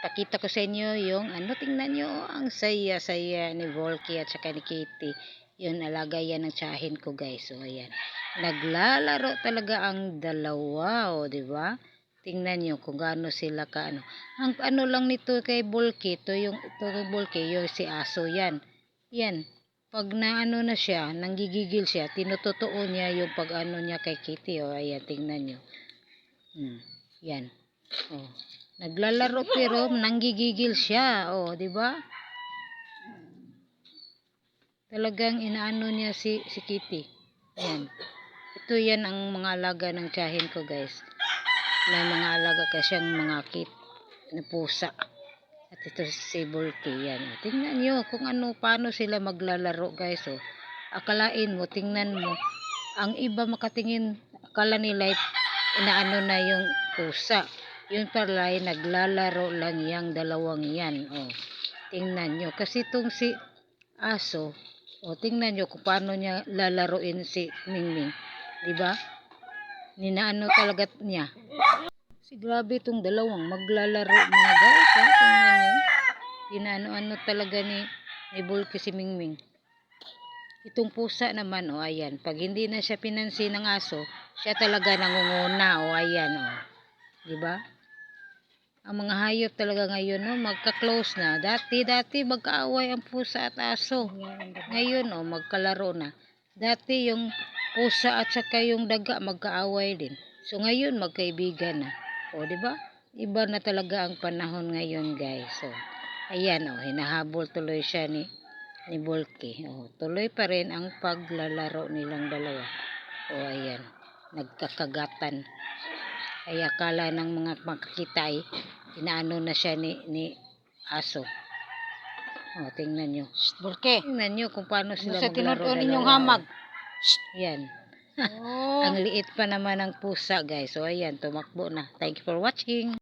pakita ko sa inyo yung ano, tingnan nyo, ang saya-saya ni Volky at saka ni Kitty. Yun, alaga yan ng tsahin ko guys. So, ayan. Naglalaro talaga ang dalawa, o, ba? Tingnan nyo kung gaano sila ka ano. Ang ano lang nito kay Volky, ito yung, ito kay Volky, yung si Aso yan. Yan. Pag na ano na siya, nanggigigil siya, tinutotoo niya yung pag ano niya kay Kitty. O, ayan, tingnan nyo. Hmm. Yan. Oh. Naglalaro pero nanggigigil siya. Oh, 'di ba? Talagang inaano niya si si Kitty. Yan. Ito yan ang mga alaga ng tiyahin ko, guys. May mga alaga kasi ang mga kit na pusa. At ito si Bulky. Yan. Tingnan nyo kung ano, paano sila maglalaro, guys. Oh. Akalain mo, tingnan mo. Ang iba makatingin, akala nila inaano na yung pusa. Yun pala ay naglalaro lang yang dalawang yan. O, tingnan nyo. Kasi itong si aso, o tingnan nyo kung paano niya lalaroin si Mingming. Diba? Ninaano talaga niya. Si grabe itong dalawang maglalaro mga guys. Ha? Tingnan nyo. Inaano-ano talaga ni, ni Bulky si Mingming. Itong pusa naman, o ayan, pag hindi na siya pinansin ng aso, siya talaga nangunguna, o ayan, o. Diba? Ang mga hayop talaga ngayon, no, magka-close na. Dati, dati magkaaway ang pusa at aso. Ngayon, o, magkalaro na. Dati yung pusa at saka yung daga magkaaway din. So ngayon magkaibigan na. O, di ba? Iba na talaga ang panahon ngayon, guys. So, ayan, o, hinahabol tuloy siya ni ni Volky. O, tuloy pa rin ang paglalaro nilang dalawa. O, ayan. Nagkakagatan. Kaya kala ng mga makakita ay inaano na siya ni, ni aso. O, tingnan nyo. Bulke. Tingnan nyo kung paano sila Sa maglaro tinutuon ninyong hamag. Yan. Oh. Ang liit pa naman ng pusa, guys. So, ayan, tumakbo na. Thank you for watching.